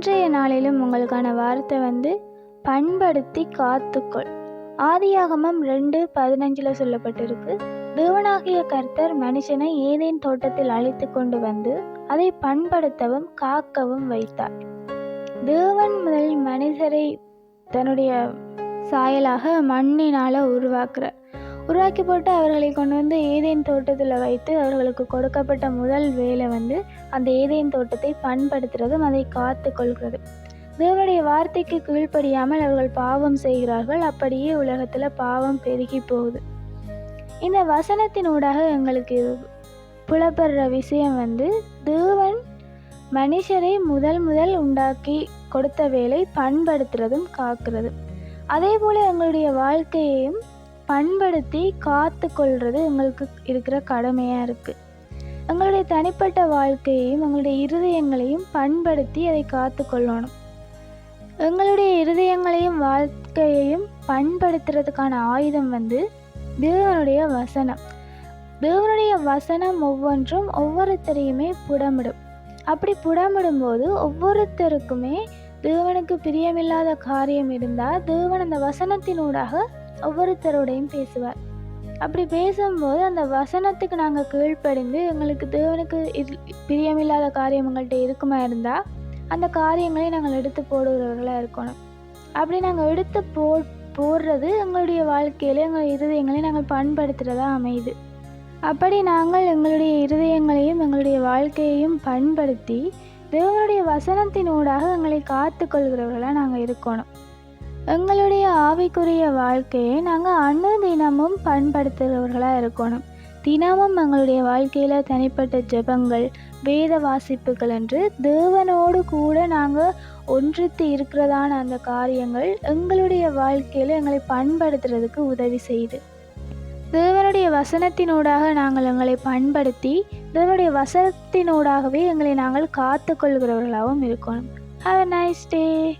இன்றைய நாளிலும் உங்களுக்கான வார்த்தை வந்து பண்படுத்தி காத்துக்கொள். ஆதியாகமம் ரெண்டு பதினஞ்சில் சொல்லப்பட்டிருக்கு. தேவனாகிய கர்த்தர் மனுஷனை ஏதேன் தோட்டத்தில் அழைத்து கொண்டு வந்து அதை பண்படுத்தவும் காக்கவும் வைத்தார். தேவன் முதல் மனிதரை தன்னுடைய சாயலாக மண்ணினால் உருவாக்குறார். உருவாக்கி போட்டு அவர்களை கொண்டு வந்து ஏதேன் தோட்டத்தில் வைத்து அவர்களுக்கு கொடுக்கப்பட்ட முதல் வேலை வந்து அந்த ஏதேன் தோட்டத்தை பண்படுத்துறதும் அதை காத்து கொள்கிறது தேவனுடைய வார்த்தைக்கு கீழ்ப்படியாமல் அவர்கள் பாவம் செய்கிறார்கள் அப்படியே உலகத்தில் பாவம் பெருகி போகுது. இந்த வசனத்தினூடாக எங்களுக்கு புலப்படுற விஷயம் வந்து தேவன் மனுஷரை முதல் முதல் உண்டாக்கி கொடுத்த வேலை பண்படுத்துறதும் காக்கிறதும். அதே போல் எங்களுடைய வாழ்க்கையையும் பண்படுத்தி காத்து கொள்வது எங்களுக்கு இருக்கிற கடமையாக இருக்குது எங்களுடைய தனிப்பட்ட வாழ்க்கையையும் எங்களுடைய இருதயங்களையும் பண்படுத்தி அதை காத்து கொள்ளணும் எங்களுடைய இருதயங்களையும் வாழ்க்கையையும் பண்படுத்துறதுக்கான ஆயுதம் வந்து தேவனுடைய வசனம். தேவனுடைய வசனம் ஒவ்வொன்றும் ஒவ்வொருத்தரையுமே புடமிடும். அப்படி புடமிடும்போது ஒவ்வொருத்தருக்குமே தேவனுக்கு பிரியமில்லாத காரியம் இருந்தால் தேவன் அந்த வசனத்தினூடாக ஒவ்வொருத்தரோடையும் பேசுவார். அப்படி பேசும்போது அந்த வசனத்துக்கு நாங்கள் கீழ்ப்படிந்து எங்களுக்கு தேவனுக்கு இது பிரியமில்லாத காரியம் எங்கள்கிட்ட இருக்குமா இருந்தால் அந்த காரியங்களை நாங்கள் எடுத்து போடுகிறவர்களாக இருக்கணும். அப்படி நாங்கள் எடுத்து போ போடுறது எங்களுடைய வாழ்க்கையில் எங்கள் இருதயங்களையும் நாங்கள் பண்படுத்துகிறதா அமையுது. அப்படி நாங்கள் எங்களுடைய இருதயங்களையும் எங்களுடைய வாழ்க்கையையும் பண்படுத்தி தேவனுடைய வசனத்தினூடாக எங்களை காத்து கொள்கிறவர்களாக நாங்கள் இருக்கணும். எங்களுடைய ஆவிக்குரிய வாழ்க்கையை நாங்கள் அனுதினமும் பண்படுத்துகிறவர்களாக இருக்கணும். தினமும் எங்களுடைய வாழ்க்கையில் தனிப்பட்ட ஜெபங்கள் வேத வாசிப்புகள் என்று தேவனோடு கூட நாங்கள் ஒன்றித்து இருக்கிறதான அந்த காரியங்கள் எங்களுடைய வாழ்க்கையில் எங்களை பண்படுத்துறதுக்கு உதவி செய்யுது தேவனுடைய வசனத்தினூடாக நாங்கள் எங்களை பண்படுத்தி தேவனுடைய வசனத்தினூடாகவே எங்களை நாங்கள் காத்துக்கொள்கிறவர்களாகவும் இருக்கணும். Have a nice day